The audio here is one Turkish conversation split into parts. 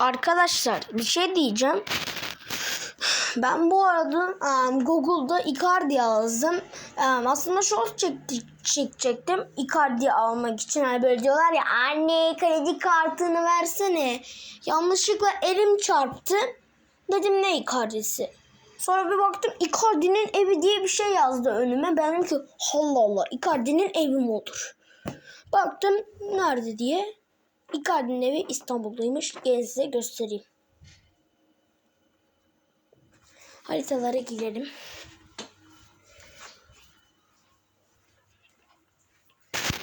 Arkadaşlar bir şey diyeceğim. Ben bu arada em, Google'da Icardi yazdım. Em, aslında short çekti, çekecektim. Icardi almak için. Hani böyle diyorlar ya anne kredi kartını versene. Yanlışlıkla elim çarptı. Dedim ne Icardi'si? Sonra bir baktım Icardi'nin evi diye bir şey yazdı önüme. Ben dedim ki Allah Allah Icardi'nin evi mi olur? Baktım nerede diye. Icardi'nin evi İstanbul'daymış. Gelin size göstereyim. Haritalara girelim.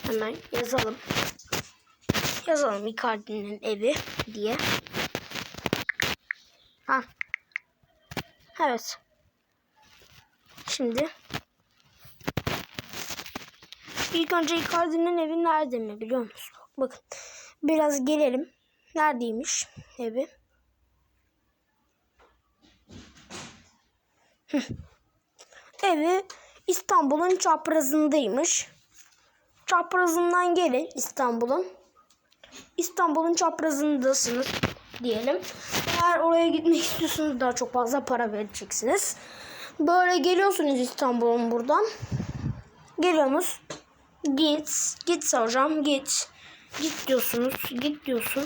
Hemen yazalım. Yazalım Icardi'nin evi diye. Ha. Evet. Şimdi ilk önce Icardi'nin evi nerede mi biliyor musun? Bakın biraz gelelim. Neredeymiş evi? Evi İstanbul'un çaprazındaymış. Çaprazından gelin İstanbul'un. İstanbul'un çaprazındasınız diyelim. Eğer oraya gitmek istiyorsanız daha çok fazla para vereceksiniz. Böyle geliyorsunuz İstanbul'un buradan. Geliyorsunuz. Git. Git hocam git. Git diyorsunuz. Git diyorsun.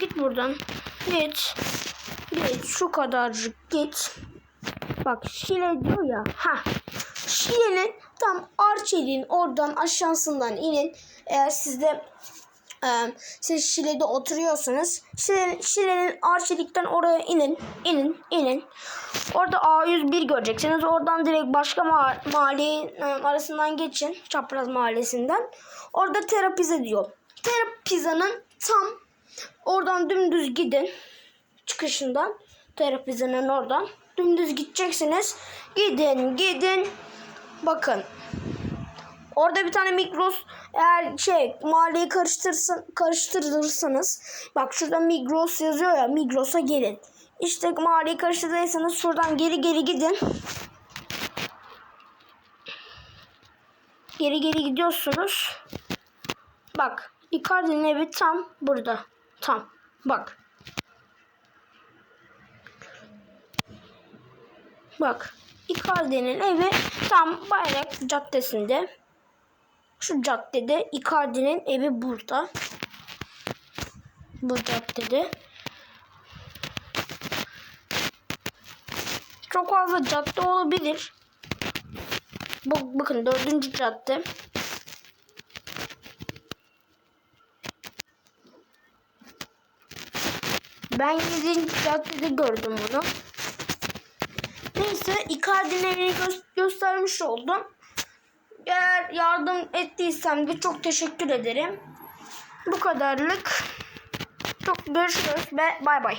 Git buradan. Git. Git. Şu kadarcık git. Bak Şile diyor ya. Ha. Şile'nin tam Arçelik'in oradan aşağısından inin. Eğer sizde e, siz Şile'de oturuyorsanız Şile'nin, Şile'nin Arçelik'ten oraya inin. inin, inin. Orada A101 göreceksiniz. Oradan direkt başka ma- mahallenin e, arasından geçin. Çapraz mahallesinden. Orada terapize diyor. Terapizanın tam oradan dümdüz gidin. Çıkışından. Terapizanın oradan. Dümdüz gideceksiniz. Gidin gidin. Bakın. Orada bir tane Migros eğer şey mahalleyi karıştırırsan, karıştırırsanız bak şurada Migros yazıyor ya Migros'a gelin. İşte mahalleyi karıştırdıysanız şuradan geri geri gidin. Geri geri gidiyorsunuz. Bak Icardi'nin evi tam burada. Tam. Bak. Bak. Icardi'nin evi tam Bayrak Caddesi'nde. Şu caddede Icardi'nin evi burada. Bu caddede. Çok fazla cadde olabilir. Bak, bakın dördüncü cadde. Ben 7. caddede gördüm bunu. Neyse Icardi'nin gö- göstermiş oldum. Eğer yardım ettiysem de çok teşekkür ederim. Bu kadarlık. Çok görüşürüz ve bay bay.